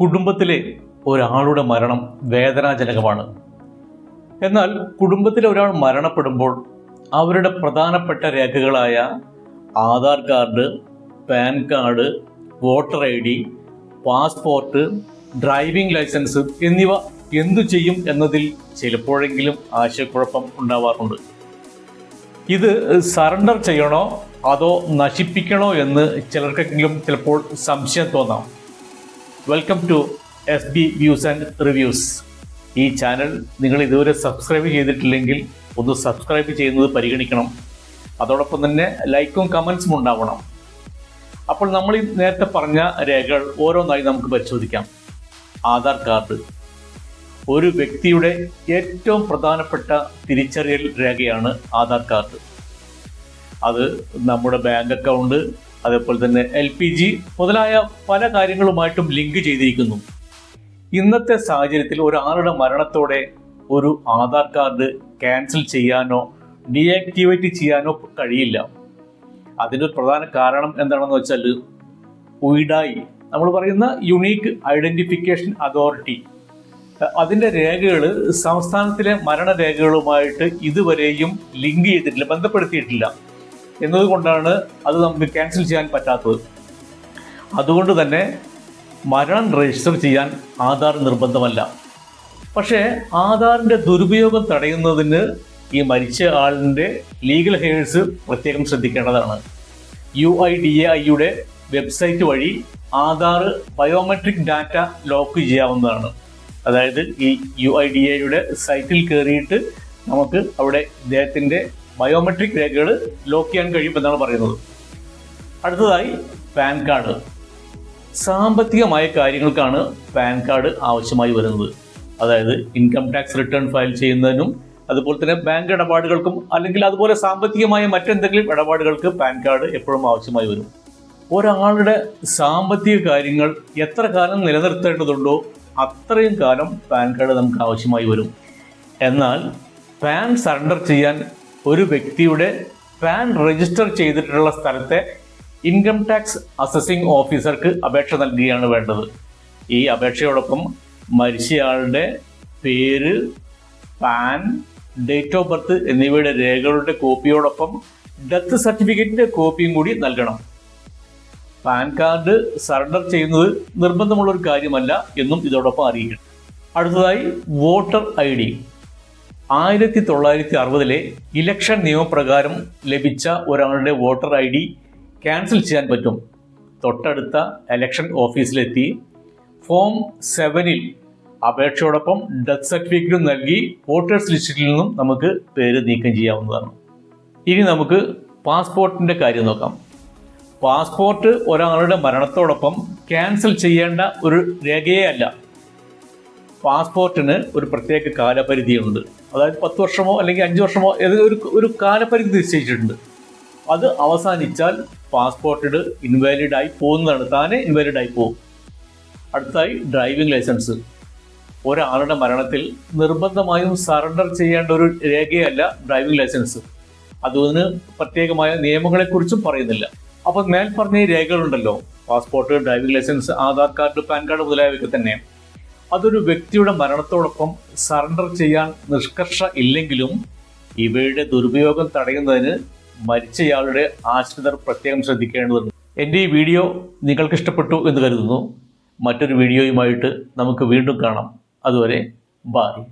കുടുംബത്തിലെ ഒരാളുടെ മരണം വേദനാജനകമാണ്. എന്നാൽ കുടുംബത്തിലെ ഒരാൾ മരണപ്പെടുമ്പോൾ അവരുടെ പ്രധാനപ്പെട്ട രേഖകളായ Aadhaar card PAN card voter I D passport driving licence എന്നിവ എന്തു ചെയ്യും എന്നതിൽ ചിലപ്പോഴെങ്കിലും ആശയക്കുഴപ്പം ഉണ്ടാവാറുണ്ട്. ഇത് സറണ്ടർ ചെയ്യണോ അതോ നശിപ്പിക്കണോ എന്ന് ചിലർക്കെങ്കിലും ചിലപ്പോൾ സംശയം തോന്നാം. Welcome to S B views and reviews ഈ ചാനൽ നിങ്ങൾ ഇതുവരെ സബ്സ്ക്രൈബ് ചെയ്തിട്ടില്ലെങ്കിൽ ഒന്ന് സബ്സ്ക്രൈബ് ചെയ്യുന്നത് പരിഗണിക്കണം. അതോടൊപ്പം തന്നെ ലൈക്കും കമൻസും ഉണ്ടാവണം. അപ്പോൾ നമ്മൾ ഈ നേരത്തെ പറഞ്ഞ രേഖകൾ ഓരോന്നായി നമുക്ക് പരിശോധിക്കാം. ആധാർ കാർഡ്. ഒരു വ്യക്തിയുടെ ഏറ്റവും പ്രധാനപ്പെട്ട തിരിച്ചറിയൽ രേഖയാണ് ആധാർ കാർഡ്. അത് നമ്മുടെ ബാങ്ക് അക്കൗണ്ട് അതേപോലെ തന്നെ എൽ പി ജി മുതലായ പല കാര്യങ്ങളുമായിട്ടും ലിങ്ക് ചെയ്തിരിക്കുന്നു. ഇന്നത്തെ സാഹചര്യത്തിൽ ഒരാളുടെ മരണത്തോടെ ഒരു ആധാർ കാർഡ് ക്യാൻസൽ ചെയ്യാനോ ഡീആക്ടിവേറ്റ് ചെയ്യാനോ കഴിയില്ല. അതിന്റെ പ്രധാന കാരണം എന്താണെന്ന് വെച്ചാൽ ഉയിഡായി നമ്മൾ പറയുന്ന യുണീക്ക് ഐഡന്റിഫിക്കേഷൻ അതോറിറ്റി. അതിന്റെ രേഖകൾ സംസ്ഥാനത്തിലെ മരണരേഖകളുമായിട്ട് ഇതുവരെയും ലിങ്ക് ചെയ്തിട്ടില്ല ബന്ധപ്പെടുത്തിയിട്ടില്ല. എന്നതുകൊണ്ടാണ് അത് നമുക്ക് ക്യാൻസൽ ചെയ്യാൻ പറ്റാത്തത്. അതുകൊണ്ട് തന്നെ മരണം രജിസ്റ്റർ ചെയ്യാൻ ആധാർ നിർബന്ധമല്ല. പക്ഷേ ആധാറിന്റെ ദുരുപയോഗം തടയുന്നതിന് ഈ മരിച്ച ആളിന്റെ ലീഗൽ ഹെയേഴ്സ് പ്രത്യേകം ശ്രദ്ധിക്കേണ്ടതാണ്. യു ഐ ഡി എ ഐയുടെ വെബ്സൈറ്റ് വഴി ആധാർ ബയോമെട്രിക് ഡാറ്റ ലോക്ക് ചെയ്യാവുന്നതാണ്. അതായത് ഈ യു ഐ ഡി എയുടെ സൈറ്റിൽ കയറിയിട്ട് നമുക്ക് അവിടെ ഇദ്ദേഹത്തിന്റെ ബയോമെട്രിക് രേഖകൾ ലോക്ക് ചെയ്യാൻ കഴിയുമെന്നാണ് പറയുന്നത്. അടുത്തതായി പാൻ കാർഡ്. സാമ്പത്തികമായ കാര്യങ്ങൾക്കാണ് പാൻ കാർഡ് ആവശ്യമായി വരുന്നത്. അതായത് ഇൻകം ടാക്സ് റിട്ടേൺ ഫയൽ ചെയ്യുന്നതിനും അതുപോലെ തന്നെ ബാങ്ക് ഇടപാടുകൾക്കും അല്ലെങ്കിൽ അതുപോലെ സാമ്പത്തികമായ മറ്റെന്തെങ്കിലും ഇടപാടുകൾക്ക് പാൻ കാർഡ് എപ്പോഴും ആവശ്യമായി വരും. ഒരാളുടെ സാമ്പത്തിക കാര്യങ്ങൾ എത്ര കാലം നിലനിർത്തേണ്ടതുണ്ടോ അത്രയും കാലം പാൻ കാർഡ് നമുക്ക് ആവശ്യമായി വരും. എന്നാൽ പാൻ സറണ്ടർ ചെയ്യാൻ ഒരു വ്യക്തിയുടെ പാൻ രജിസ്റ്റർ ചെയ്തിട്ടുള്ള സ്ഥലത്തെ ഇൻകം ടാക്സ് അസസിംഗ് ഓഫീസർക്ക് അപേക്ഷ നൽകുകയാണ് വേണ്ടത്. ഈ അപേക്ഷയോടൊപ്പം മരിച്ചയാളുടെ പേര് പാൻ ഡേറ്റ് ഓഫ് ബർത്ത് എന്നിവയുടെ രേഖകളുടെ കോപ്പിയോടൊപ്പം ഡെത്ത് സർട്ടിഫിക്കറ്റിന്റെ കോപ്പിയും കൂടി നൽകണം. പാൻ കാർഡ് സറണ്ടർ ചെയ്യുന്നത് നിർബന്ധമുള്ള ഒരു കാര്യമല്ല എന്നും ഇതോടൊപ്പം അറിയിക്കണം. അടുത്തതായി വോട്ടർ ഐ ഡി. ആയിരത്തി തൊള്ളായിരത്തി അറുപതിലെ ഇലക്ഷൻ നിയമപ്രകാരം ലഭിച്ച ഒരാളുടെ വോട്ടർ ഐ ഡി ക്യാൻസൽ ചെയ്യാൻ പറ്റും. തൊട്ടടുത്ത ഇലക്ഷൻ ഓഫീസിലെത്തി. ഫോം സെവനിൽ അപേക്ഷയോടൊപ്പം ഡെത്ത് സർട്ടിഫിക്കറ്റും നൽകി വോട്ടേഴ്സ് ലിസ്റ്റിൽ നിന്നും നമുക്ക് പേര് നീക്കം ചെയ്യാവുന്നതാണ്. ഇനി നമുക്ക് പാസ്പോർട്ടിന്റെ കാര്യം നോക്കാം. പാസ്പോർട്ട് ഒരാളുടെ മരണത്തോടൊപ്പം ക്യാൻസൽ ചെയ്യേണ്ട ഒരു രേഖയേ അല്ല. പാസ്പോർട്ടിന് ഒരു പ്രത്യേക കാലപരിധിയുണ്ട്. അതായത് പത്ത് വർഷമോ അല്ലെങ്കിൽ അഞ്ച് വർഷമോ ഏതൊരു ഒരു ഒരു കാലപരിധി നിശ്ചയിച്ചിട്ടുണ്ട്. അത് അവസാനിച്ചാൽ പാസ്പോർട്ടിന് ഇൻവാലിഡ് ആയി പോകുന്നതാണ്. താനെ ഇൻവാലിഡ് ആയി പോകും. അടുത്തായി ഡ്രൈവിംഗ് ലൈസൻസ് ഒരാളുടെ മരണത്തിൽ നിർബന്ധമായും സറണ്ടർ ചെയ്യേണ്ട ഒരു രേഖയല്ല ഡ്രൈവിംഗ് ലൈസൻസ് അതിന് പ്രത്യേകമായ നിയമങ്ങളെക്കുറിച്ചും പറയുന്നില്ല. അപ്പോൾ മേൽ പറഞ്ഞ രേഖകളുണ്ടല്ലോ. Passport driving licence Aadhaar card PAN card മുതലായവയൊക്കെ തന്നെ. അതൊരു വ്യക്തിയുടെ മരണത്തോടൊപ്പം സറണ്ടർ ചെയ്യാൻ നിഷ്കർഷ ഇല്ലെങ്കിലും ഇവയുടെ ദുരുപയോഗം തടയുന്നതിന് മരിച്ചയാളുടെ ആശ്രിതർ പ്രത്യേകം ശ്രദ്ധിക്കേണ്ടതുണ്ട്. എന്റെ ഈ വീഡിയോ നിങ്ങൾക്ക് ഇഷ്ടപ്പെട്ടു എന്ന് കരുതുന്നു. മറ്റൊരു വീഡിയോയുമായിട്ട് നമുക്ക് വീണ്ടും കാണാം. അതുവരെ ബായ്